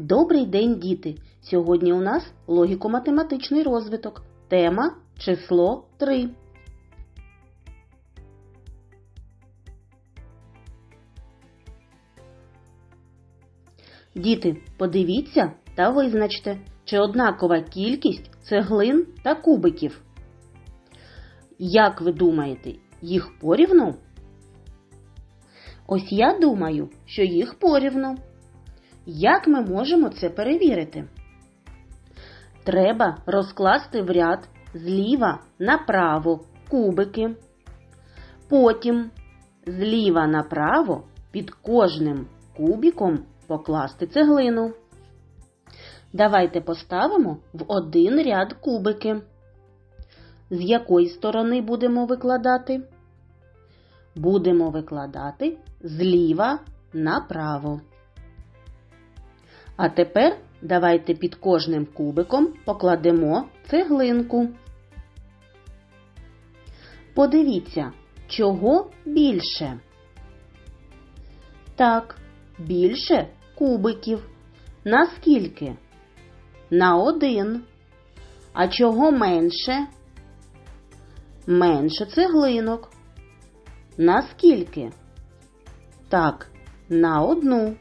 Добрий день, діти! Сьогодні у нас логіко-математичний розвиток. Тема число 3. Діти, подивіться та визначте, чи однакова кількість цеглин та кубиків. Як ви думаєте, їх порівну? Ось я думаю, що їх порівну. Як ми можемо це перевірити? Треба розкласти в ряд зліва направо кубики. Потім зліва направо під кожним кубіком покласти цеглину. Давайте поставимо в один ряд кубики. З якої сторони будемо викладати? Будемо викладати зліва направо. А тепер давайте під кожним кубиком покладемо цеглинку. Подивіться, чого більше? Так, більше кубиків. Наскільки? На один. А чого менше? Менше цеглинок. Наскільки? Так, на одну.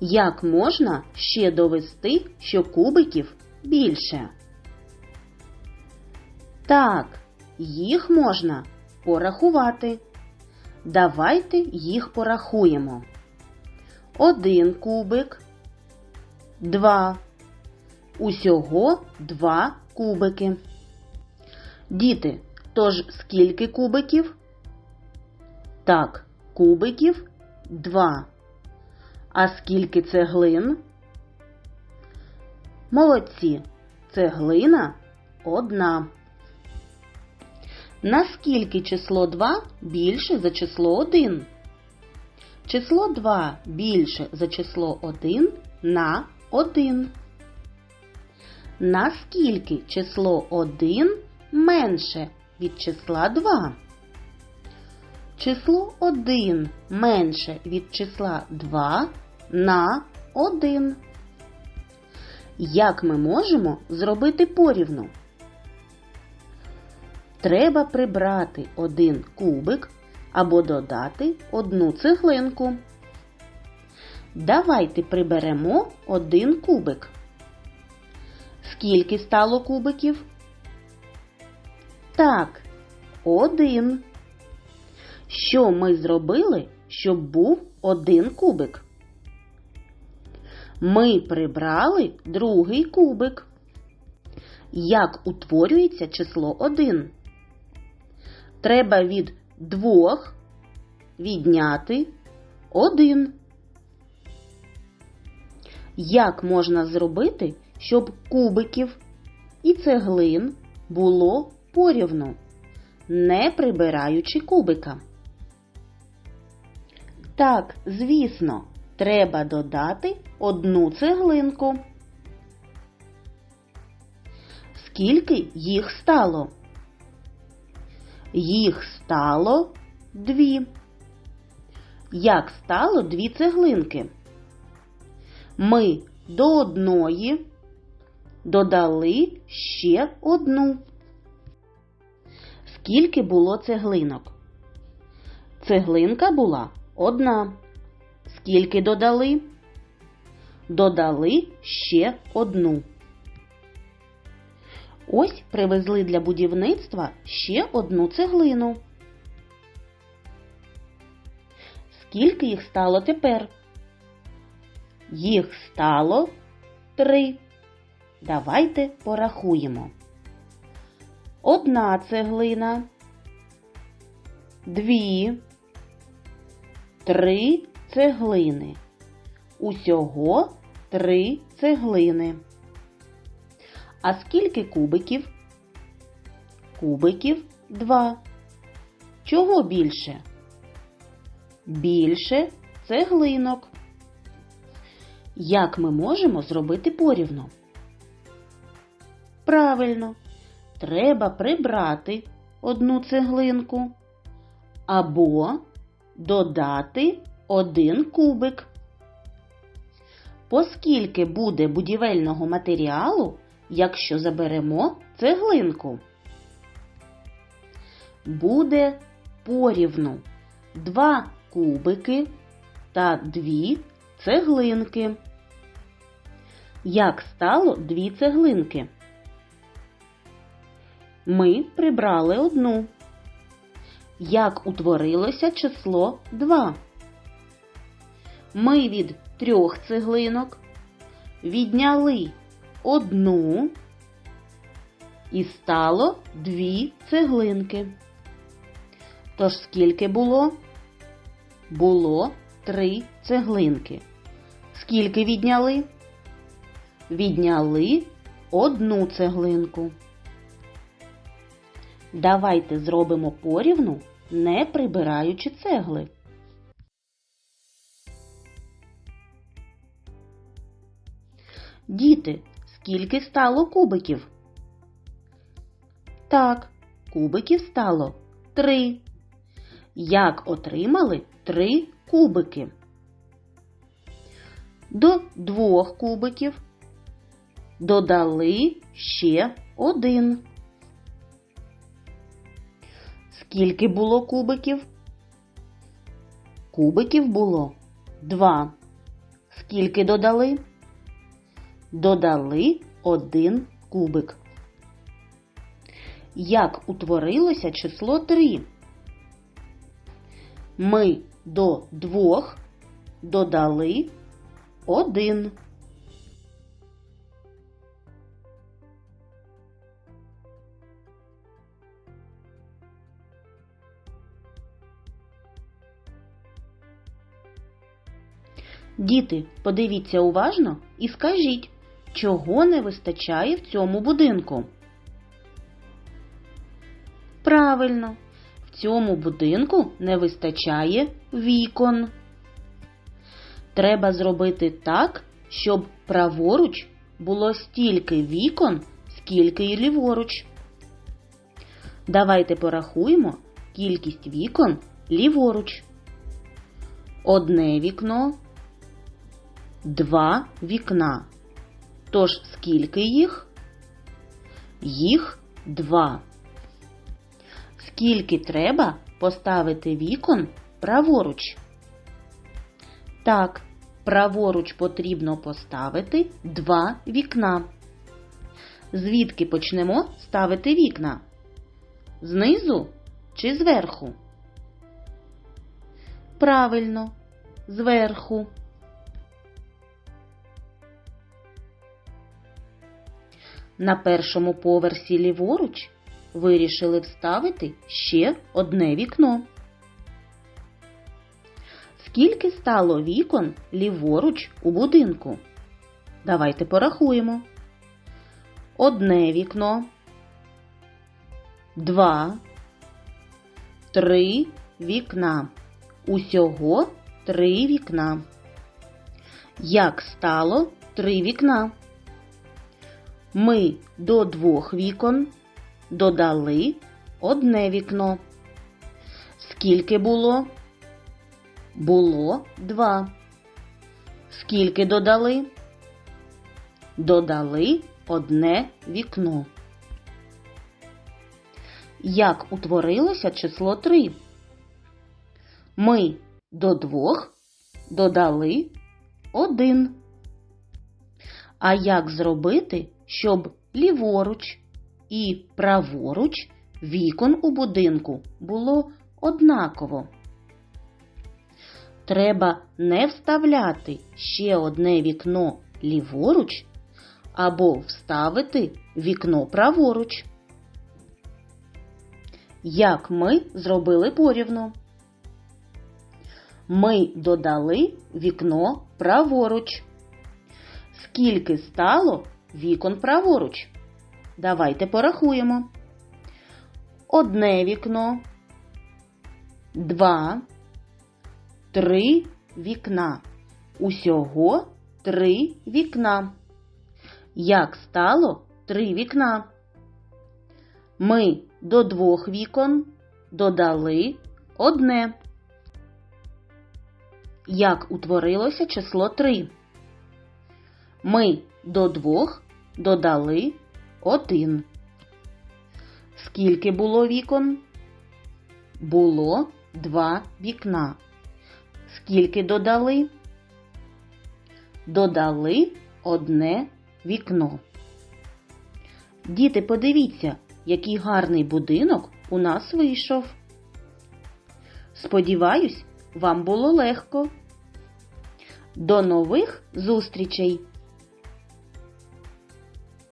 Як можна ще довести, що кубиків більше? Так, їх можна порахувати. Давайте їх порахуємо. Один кубик, два. Усього два кубики. Діти, тож скільки кубиків? Так, кубиків два. А скільки цеглин? Молодці. Цеглина одна. Наскільки число 2 більше за число 1? Число 2 більше за число 1 на 1. Наскільки число 1 менше від числа 2? Число 1 менше від числа 2 на 1. Як ми можемо зробити порівну? Треба прибрати один кубик або додати одну цеглинку. Давайте приберемо один кубик. Скільки стало кубиків? Так, один. Що ми зробили, щоб був один кубик? Ми прибрали другий кубик. Як утворюється число 1? Треба від двох відняти 1. Як можна зробити, щоб кубиків і цеглин було порівну, не прибираючи кубика? Так, звісно, треба додати одну цеглинку. Скільки їх стало? Їх стало дві. Як стало дві цеглинки? Ми до одної додали ще одну. Скільки було цеглинок? Цеглинка була одна. Скільки додали? Додали ще одну. Ось привезли для будівництва ще одну цеглину. Скільки їх стало тепер? Їх стало три. Давайте порахуємо. Одна цеглина, дві, три цеглини. Усього три цеглини. А скільки кубиків? Кубиків два. Чого більше? Більше цеглинок. Як ми можемо зробити порівну? Правильно, треба прибрати одну цеглинку або додати один кубик. поскільки буде будівельного матеріалу, якщо заберемо цеглинку? Буде порівну два кубики та дві цеглинки. Як стало дві цеглинки? Ми прибрали одну. Як утворилося число 2? Ми від трьох цеглинок відняли одну і стало дві цеглинки. Тож скільки було? Було три цеглинки. Скільки відняли? Відняли одну цеглинку. Давайте зробимо порівну, не прибираючи цегли. Діти, скільки стало кубиків? Так, кубиків стало три. Як отримали три кубики? До двох кубиків додали ще один. Скільки було кубиків? Кубиків було два. Скільки додали? Додали один кубик. Як утворилося число 3? Ми до двох додали один. Діти, подивіться уважно і скажіть, чого не вистачає в цьому будинку? Правильно, в цьому будинку не вистачає вікон. Треба зробити так, щоб праворуч було стільки вікон, скільки й ліворуч. Давайте порахуємо кількість вікон ліворуч. Одне вікно, два вікна. Тож скільки їх? Їх два. Скільки треба поставити вікон праворуч? Так, праворуч потрібно поставити два вікна. Звідки почнемо ставити вікна? Знизу чи зверху? Правильно, зверху. На першому поверсі ліворуч вирішили вставити ще одне вікно. Скільки стало вікон ліворуч у будинку? Давайте порахуємо. Одне вікно, два, три вікна. Усього три вікна. Як стало три вікна? Ми до двох вікон додали одне вікно. Скільки було? Було два. Скільки додали? Додали одне вікно. Як утворилося число 3? Ми до двох додали один. А як зробити, щоб ліворуч і праворуч вікон у будинку було однаково? Треба не вставляти ще одне вікно ліворуч або вставити вікно праворуч. Як ми зробили порівну? Ми додали вікно праворуч. Скільки стало вікон праворуч? Давайте порахуємо. Одне вікно, два, три вікна. Усього три вікна. Як стало три вікна? Ми до двох вікон додали одне. Як утворилося число 3? Ми до двох додали один. Скільки було вікон? Було два вікна. Скільки додали? Додали одне вікно. Діти, подивіться, який гарний будинок у нас вийшов. Сподіваюсь, вам було легко. До нових зустрічей!